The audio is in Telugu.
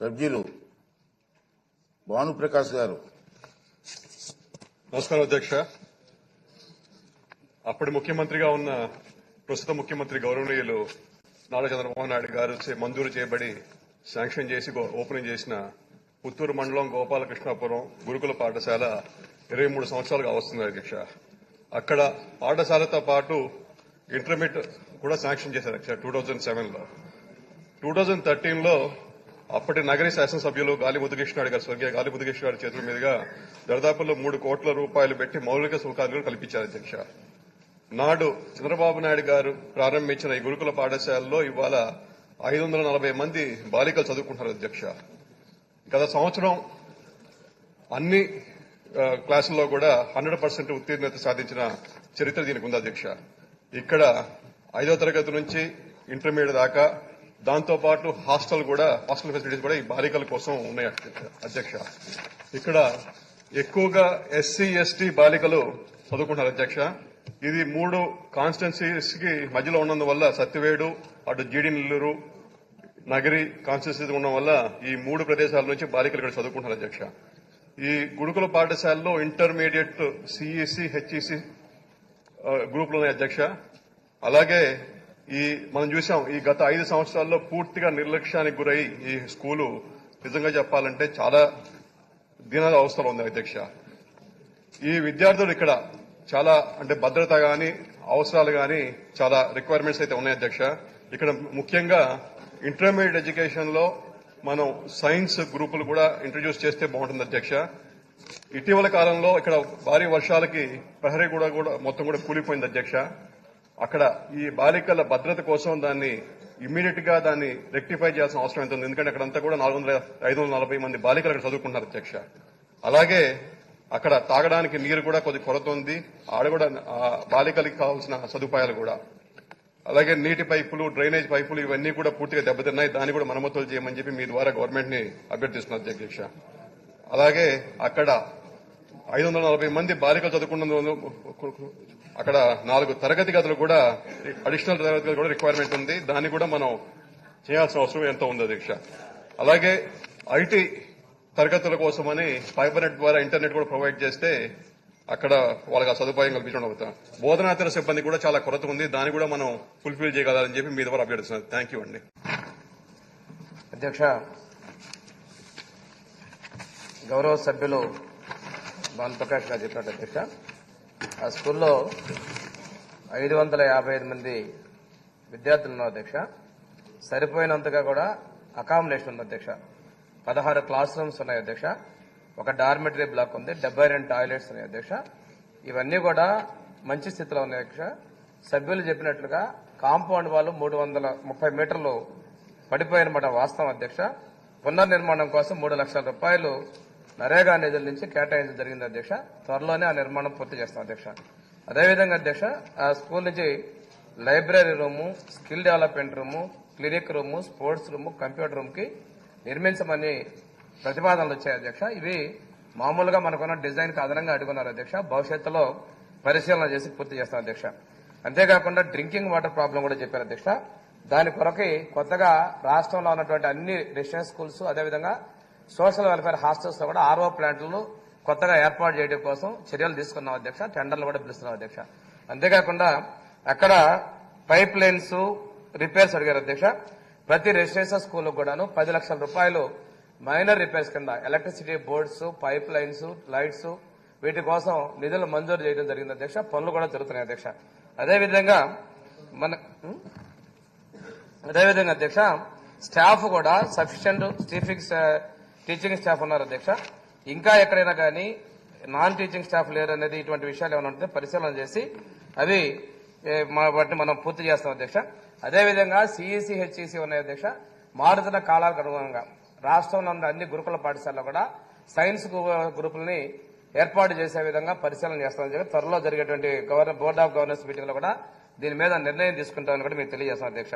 సభ్యులు భానుప్రకాష్ గారు. నమస్కారం అధ్యక్ష. అప్పటి ముఖ్యమంత్రిగా ఉన్న ప్రస్తుత ముఖ్యమంత్రి గౌరవనీయులు నారా చంద్రబాబు నాయుడు గారు మంజూరు చేయబడి శాంక్షన్ చేసి ఓపెనింగ్ చేసిన పుత్తూరు మండలం గోపాలకృష్ణాపురం గురుకుల పాఠశాల ఇరవై మూడు సంవత్సరాలుగా వస్తుంది అధ్యక్ష. అక్కడ పాఠశాలతో పాటు ఇంటర్మీడియట్ కూడా శాంక్షన్ చేశారు అధ్యక్ష టూ థౌజండ్ సెవెన్లో టూ థౌజండ్ థర్టీన్లో అప్పటి నగరి శాసనసభ్యులు గాలి ముద్దుకృష్ణాడు గారు స్వర్గీయ గాలి ముద్దుకృష్ణ చేతుల మీదుగా దరిదాపుల్లో మూడు కోట్ల రూపాయలు పెట్టి మౌలిక సౌకర్యాలు కల్పించారు అధ్యక్ష. నాడు చంద్రబాబు నాయుడు గారు ప్రారంభించిన ఈ గురుకుల పాఠశాలలో ఇవాళ ఐదు వందల నలభై మంది బాలికలు చదువుకుంటున్నారు అధ్యక్ష. గత సంవత్సరం అన్ని క్లాసుల్లో కూడా హండ్రెడ్ పర్సెంట్ ఉత్తీర్ణత సాధించిన చరిత్ర దీనికి ఉంది అధ్యక్ష. ఇక్కడ ఐదో తరగతి నుంచి ఇంటర్మీడియట్ దాకా దాంతో పాటు హాస్టల్ కూడా హాస్టల్ ఫెసిలిటీస్ కూడా ఈ బాలికల కోసం ఉన్నాయి అధ్యక్ష- అధ్యక్ష ఇక్కడ ఎక్కువగా ఎస్సీ ఎస్టీ బాలికలు చదువుకుంటున్నారు అధ్యక్ష. ఇది మూడు కాన్స్టిట్యున్సీస్కి మధ్యలో ఉన్నందువల్ల సత్యవేడు అటు జీడి నెల్లూరు నగరి కాన్స్టిట్యున్సీ ఉండడం వల్ల ఈ మూడు ప్రదేశాల నుంచి బాలికలు ఇక్కడ చదువుకుంటున్నారు అధ్యక్ష. ఈ గురుకుల పాఠశాలలో ఇంటర్మీడియట్ సిఈసి హెచ్ఈసి గ్రూపులు ఉన్నాయి అధ్యక్ష. అలాగే ఈ మనం చూసాం ఈ గత ఐదు సంవత్సరాల్లో పూర్తిగా నిర్లక్ష్యానికి గురై ఈ స్కూలు నిజంగా చెప్పాలంటే చాలా దీనాల అవసరం ఉంది అధ్యక్ష. ఈ విద్యార్థులు ఇక్కడ చాలా అంటే భద్రత గాని అవసరాలు గాని చాలా రిక్వైర్మెంట్స్ అయితే ఉన్నాయి అధ్యక్ష. ఇక్కడ ముఖ్యంగా ఇంటర్మీడియట్ ఎడ్యుకేషన్లో మనం సైన్స్ గ్రూపులు కూడా ఇంట్రడ్యూస్ చేస్తే బాగుంటుంది అధ్యక్ష. ఇటీవల కాలంలో ఇక్కడ భారీ వర్షాలకి ప్రహరీ కూడా కూడా మొత్తం కూడా కూలిపోయింది అధ్యక్ష. అక్కడ ఈ బాలికల భద్రత కోసం దాన్ని ఇమ్మీడియట్గా దాన్ని రెక్టిఫై చేయాల్సిన అవసరం ఎంత ఉంది ఎందుకంటే అక్కడంతా కూడా నాలుగు వందల ఐదు వందల నలభై మంది బాలికలు అక్కడ చదువుకుంటున్నారు అధ్యక్ష. అలాగే అక్కడ తాగడానికి నీరు కూడా కొద్ది కొరత ఉంది ఆడ కూడా బాలికలకి కావాల్సిన సదుపాయాలు కూడా. అలాగే నీటి పైపులు డ్రైనేజ్ పైపులు ఇవన్నీ కూడా పూర్తిగా దెబ్బతిన్నాయి. దాన్ని కూడా మరమ్మతులు చేయమని చెప్పి మీ ద్వారా గవర్నమెంట్ని అభ్యర్థిస్తున్నారు అధ్యక్ష. అలాగే అక్కడ ఐదు వందల నలభై మంది బాలికలు చదువుకున్నందు అక్కడ నాలుగు తరగతి గదులు కూడా అడిషనల్ తరగతి గదులు కూడా రిక్వైర్మెంట్ ఉంది. దాన్ని కూడా మనం చేయాల్సిన అవసరం ఎంతో ఉంది దీక్ష. అలాగే ఐటీ తరగతుల కోసమని ఫైబర్ నెట్ ద్వారా ఇంటర్నెట్ కూడా ప్రొవైడ్ చేస్తే అక్కడ వాళ్ళకి ఆ సదుపాయం కల్పించడం అవుతాం. బోధనాతర సిబ్బంది కూడా చాలా కొరత ఉంది. దాన్ని కూడా మనం ఫుల్ఫిల్ చేయగలరని చెప్పి మీ ద్వారా అభ్యర్థిస్తున్నాను థ్యాంక్ యూ అండి. అధ్యక్ష గౌరవ సభ్యులు భానుప్రకాష్ గారు చెప్పినట్టు అధ్యక్ష ఆ స్కూల్లో ఐదు వందల యాభై ఐదు మంది విద్యార్థులు ఉన్నారు అధ్యక్ష. సరిపోయినంతగా కూడా అకామిడేషన్ ఉంది అధ్యక్ష. పదహారు క్లాస్ రూమ్స్ ఉన్నాయి అధ్యక్ష. ఒక డార్మెటరీ బ్లాక్ ఉంది డెబ్బై రెండు టాయిలెట్స్ ఉన్నాయి అధ్యక్ష. ఇవన్నీ కూడా మంచి స్థితిలో ఉన్నాయి అధ్యక్ష. సభ్యులు చెప్పినట్లుగా కాంపౌండ్ వాళ్ళు మూడు వందల ముప్పై మీటర్లు పడిపోయినమాట వాస్తవం అధ్యక్ష. పునర్నిర్మాణం కోసం మూడు లక్షల రూపాయలు నరేగా నిధుల నుంచి కేటాయించడం జరిగింది అధ్యక్ష. త్వరలోనే ఆ నిర్మాణం పూర్తి చేస్తాం అధ్యక్ష. అదేవిధంగా అధ్యక్ష ఆ స్కూల్ నుంచి library room skill development room clinic room sports room computer రూమ్కి నిర్మించమని ప్రతిపాదనలు వచ్చాయి అధ్యక్ష. ఇవి మామూలుగా మనకున్న డిజైన్కి అదనంగా అడుగున్నారు అధ్యక్ష. భవిష్యత్తులో పరిశీలన చేసి పూర్తి చేస్తాం అధ్యక్ష. అంతేకాకుండా డ్రింకింగ్ వాటర్ ప్రాబ్లం కూడా చెప్పారు అధ్యక్ష. దాని కొరకి కొత్తగా రాష్ట్రంలో ఉన్నటువంటి అన్ని రెసిడెన్స్ స్కూల్స్ అదేవిధంగా సోషల్ వెల్ఫేర్ హాస్టల్స్లో కూడా ఆర్ఓ ప్లాంట్లను కొత్తగా ఏర్పాటు చేయడం కోసం చర్యలు తీసుకున్నాం అధ్యక్ష. టెండర్లు కూడా పిలుస్తున్నాం అధ్యక్ష. అంతేకాకుండా అక్కడ పైప్ లైన్స్ రిపేర్స్ అడిగారు అధ్యక్ష. ప్రతి రెసిడెన్షియల్ స్కూల్ కూడాను పది లక్షల రూపాయలు మైనర్ రిపేర్స్ కింద electricity boards pipe lines lights వీటి కోసం నిధులు మంజూరు చేయడం జరిగింది అధ్యక్ష. పనులు కూడా జరుగుతున్నాయి అధ్యక్ష. అదేవిధంగా మన అదేవిధంగా అధ్యక్ష స్టాఫ్ కూడా సఫిషియంట్ స్టీఫిక్స్ టీచింగ్ స్టాఫ్ ఉన్నారు అధ్యక్ష. ఇంకా ఎక్కడైనా కానీ నాన్ టీచింగ్ స్టాఫ్ లేరు అనేది ఇటువంటి విషయాలు ఏమైనా ఉంటే పరిశీలన చేసి అవి వాటిని మనం పూర్తి చేస్తాం అధ్యక్ష. అదేవిధంగా సిఈసి హెచ్ఈసి ఉన్నాయి అధ్యక్ష. మారుతున్న కాలాలకు అనుగుణంగా రాష్ట్రంలో ఉన్న అన్ని గురుకుల పాఠశాలలో కూడా సైన్స్ గు- గ్రూపుల్ని ఏర్పాటు చేసే విధంగా పరిశీలన చేస్తామని చెప్పి త్వరలో జరిగేటువంటి గవర్నర్ బోర్డ్ ఆఫ్ గవర్నర్స్ మీటింగ్లో కూడా దీని మీద నిర్ణయం తీసుకుంటామని కూడా మీకు తెలియజేస్తాం అధ్యక్ష.